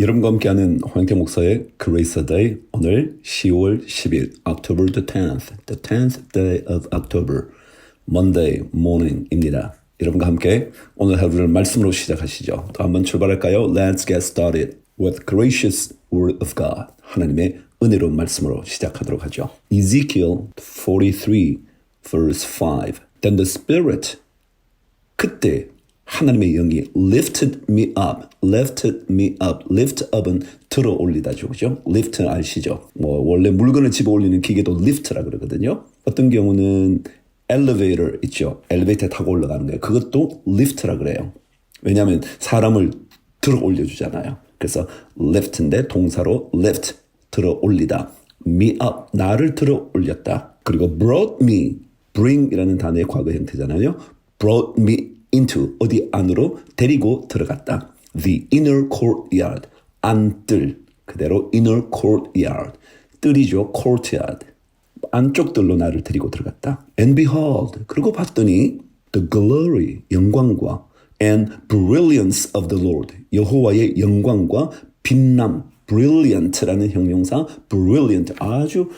여러분과 함께하는 황태 목사의 Grace Day 오늘 10월 10일 October the 10th the 10th day of October Monday morning입니다. 여러분과 함께 오늘 하루를 말씀으로 시작하시죠. 또 한번 출발할까요? Let's get started with gracious word of God. 하나님의 은혜로운 말씀으로 시작하도록 하죠. Ezekiel 43 verse 5 Then the Spirit 그때 하나님의 영이 lifted me up, lifted me up, lift up은 들어 올리다죠, 그죠? lift 아시죠? 뭐 원래 물건을 집어 올리는 기계도 lift라 그러거든요. 어떤 경우는 elevator 있죠, 엘리베이터 타고 올라가는 거예요. 그것도 lift라 그래요. 왜냐하면 사람을 들어 올려주잖아요. 그래서 lift인데 동사로 lift 들어 올리다, me up 나를 들어 올렸다. 그리고 brought me bring이라는 단어의 과거 형태잖아요. brought me into 어디 안으로 데리고 들어갔다. The inner courtyard 안뜰 그대로 inner courtyard 뜰이죠 courtyard 안쪽 뜰로 나를 데리고 들어갔다. And behold 그리고 봤더니 the glory 영광과 and brilliance of the Lord 여호와의 영광과 빛남 brilliant라는 형용사 brilliant 아주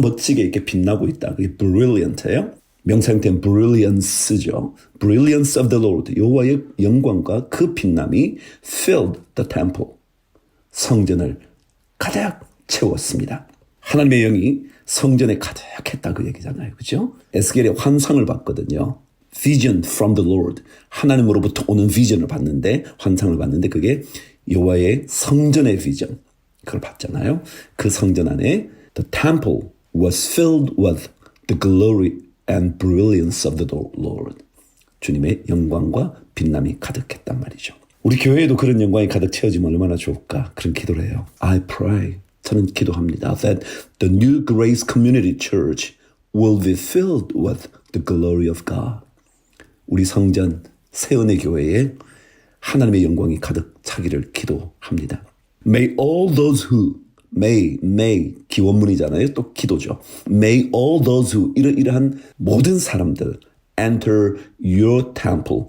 멋지게 이렇게 빛나고 있다. 그게 brilliant예요. 명사형태는 brilliance죠. brilliance of the Lord. 여호와의 영광과 그 빛남이 filled the temple. 성전을 가득 채웠습니다. 하나님의 영이 성전에 가득했다 그 얘기잖아요. 그죠? 에스겔의 환상을 봤거든요. vision from the Lord. 하나님으로부터 오는 비전을 봤는데 환상을 봤는데 그게 여호와의 성전의 비전. 그걸 봤잖아요. 그 성전 안에 the temple was filled with the glory and brilliance of the Lord. 주님의 영광과 빛남이 가득했단 말이죠. 우리 교회에도 그런 영광이 가득 채워지면 얼마나 좋을까? 그런 기도를 해요. I pray. 저는 기도합니다. That the new grace community church will be filled with the glory of God. 우리 성전 세은의 교회에 하나님의 영광이 가득 차기를 기도합니다. May all those who may, may 기원문이잖아요. 또 기도죠. May all those who 이러 이러한 모든 사람들 enter your temple.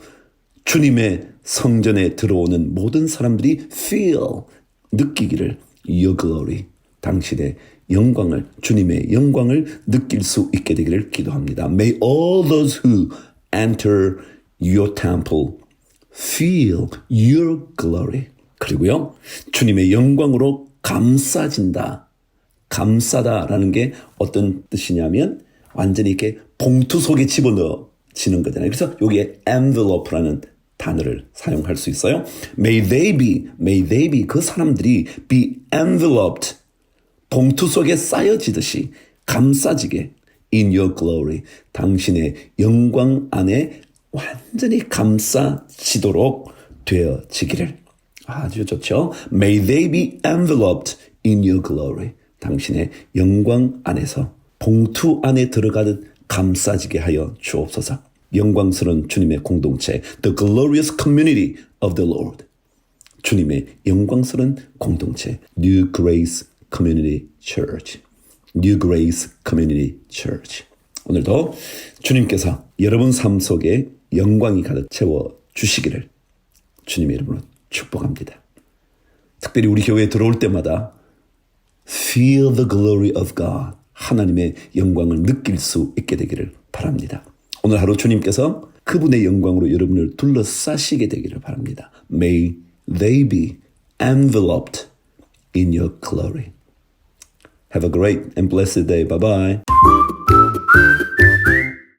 주님의 성전에 들어오는 모든 사람들이 feel 느끼기를 your glory 당신의 영광을 주님의 영광을 느낄 수 있게 되기를 기도합니다. May all those who enter your temple feel your glory. 그리고요. 주님의 영광으로 감싸진다. 감싸다라는 게 어떤 뜻이냐면 완전히 이렇게 봉투 속에 집어넣어지는 거잖아요. 그래서 여기에 envelope라는 단어를 사용할 수 있어요. May they be, may they be 그 사람들이 be enveloped 봉투 속에 쌓여지듯이 감싸지게 in your glory 당신의 영광 안에 완전히 감싸지도록 되어지기를 아주 좋죠. May they be enveloped in your glory. 당신의 영광 안에서 봉투 안에 들어가듯 감싸지게 하여 주옵소서. 영광스러운 주님의 공동체, the glorious community of the Lord. 주님의 영광스러운 공동체, New Grace Community Church. New Grace Community Church. 오늘도 주님께서 여러분 삶 속에 영광이 가득 채워 주시기를 주님의 이름으로 축복합니다. 특별히 우리 교회에 들어올 때마다 feel the glory of God. 하나님의 영광을 느낄 수 있게 되기를 바랍니다. 오늘 하루 주님께서 그분의 영광으로 여러분을 둘러싸시게 되기를 바랍니다. May they be enveloped in your glory. Have a great and blessed day. Bye bye.